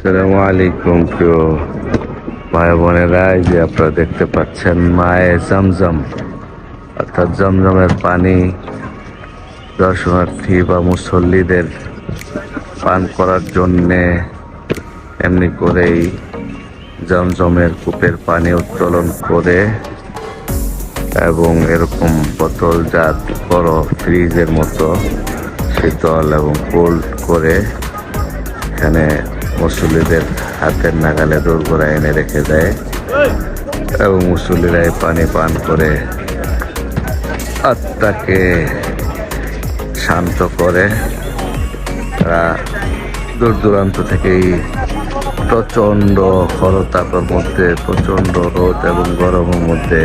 আসসালামু আলাইকুম, প্রিয় ভাই বোনেরা যে আপনারা দেখতে পাচ্ছেন মায়ে জমজম, অর্থাৎ জমজমের পানি দর্শনার্থী বা মুসল্লিদের পান করার জন্যে এমনি করেই জমজমের কূপের পানি উত্তোলন করে এবং এরকম বোতলজাত বড় ফ্রিজের মতো শীতল এবং কোল্ড করে এখানে মুসল্লিদের হাতের নাগালে দোরগোড়া এনে রেখে দেয় এবং মুসল্লিরা পানি পান করে আত্মাকে শান্ত করে। তারা দূর দূরান্ত থেকেই প্রচণ্ড খরতাপের মধ্যে, প্রচণ্ড রোদ এবং গরমের মধ্যে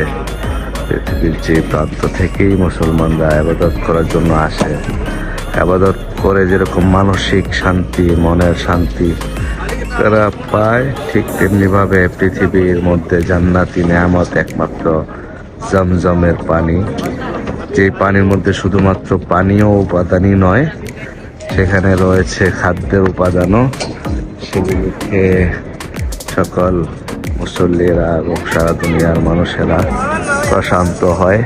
পৃথিবীর যে প্রান্ত থেকেই মুসলমানরা আবাদত করার জন্য আসে। আবাদত করে যেরকম মানসিক শান্তি, মনের শান্তি তারা পায়, ঠিক তেমনিভাবে পৃথিবীর মধ্যে জান্নাতি নেয়ামত একমাত্র জমজমের পানি। যে পানির মধ্যে শুধুমাত্র পানীয় উপাদানই নয়, সেখানে রয়েছে খাদ্যের উপাদানও। সেগুলিকে সকল মুসল্লিরা এবং সারা দুনিয়ার মানুষেরা প্রশান্ত হয়।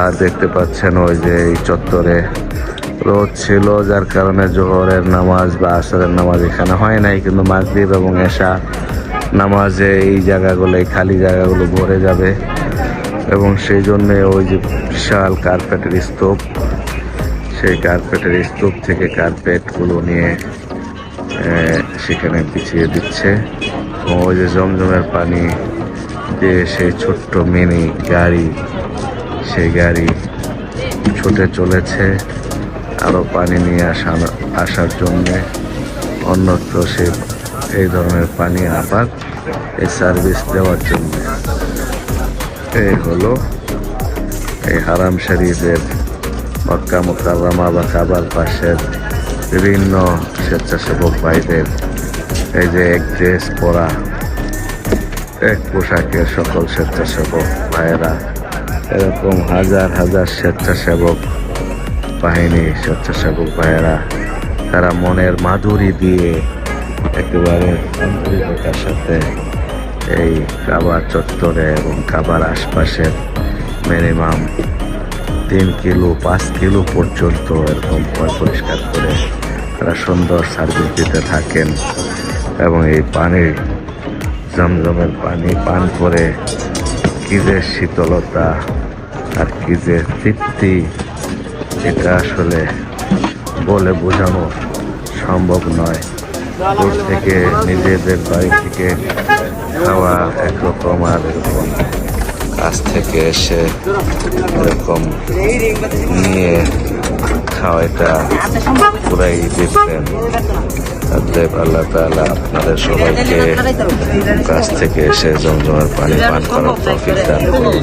আর দেখতে পাচ্ছেন ওই যে এই চত্বরে রোদ ছিল, যার কারণে জোহরের নামাজ বা আসরের নামাজ এখানে হয় নাই। কিন্তু মাগরিব এবং এশা নামাজে এই জায়গাগুলো, এই খালি জায়গাগুলো ভরে যাবে। এবং সেই জন্য ওই যে বিশাল কার্পেটের স্তূপ, সেই কার্পেটের স্তূপ থেকে কার্পেটগুলো নিয়ে সেখানে বিছিয়ে দিচ্ছে। এবং ওই যে জমজমের পানি যে সেই ছোট্ট মিনি গাড়ি, সেই গাড়ি ছুটে চলেছে। আরও পানি নিয়ে আসা আসার জন্যে অন্যত্র সে এই ধরনের পানি আবার এই সার্ভিস দেওয়ার জন্য। এই হলো এই হারাম শরীফের মক্কা মোকাররমা বা কাবার পাশের বিভিন্ন স্বেচ্ছাসেবক ভাইদের এই যে এক ড্রেস পরা এক পোশাকের সকল স্বেচ্ছাসেবক ভাইয়েরা, এরকম হাজার হাজার স্বেচ্ছাসেবক বাহিনী স্বেচ্ছাসেবক ভাইয়েরা, তারা মনের মাধুরী দিয়ে একেবারে আন্তরিকতার সাথে এই কাবার চত্বরে এবং কাবার আশপাশের মিনিমাম তিন কিলো, পাঁচ কিলো পর্যন্ত এরকম পরিষ্কার করে তারা সুন্দর সার্ভিস দিতে থাকেন এবং এই পানির জমজমের পানি পান করে কী যে শীতলতা আর কী যে তৃপ্তি এটা আসলে বলে বোঝানো সম্ভব নয়। দূর থেকে নিজেদের বাড়ি থেকে খাওয়া একরকম আর এরকম কাছ থেকে এসে এরকম নিয়ে খাওয়া এটা পুরাই ডিফারেন্ট অতএব আল্লাহ তাআলা আপনাদের সবাইকে কাছ থেকে এসে জমজমের পানি পান করার তৌফিক দান করুন।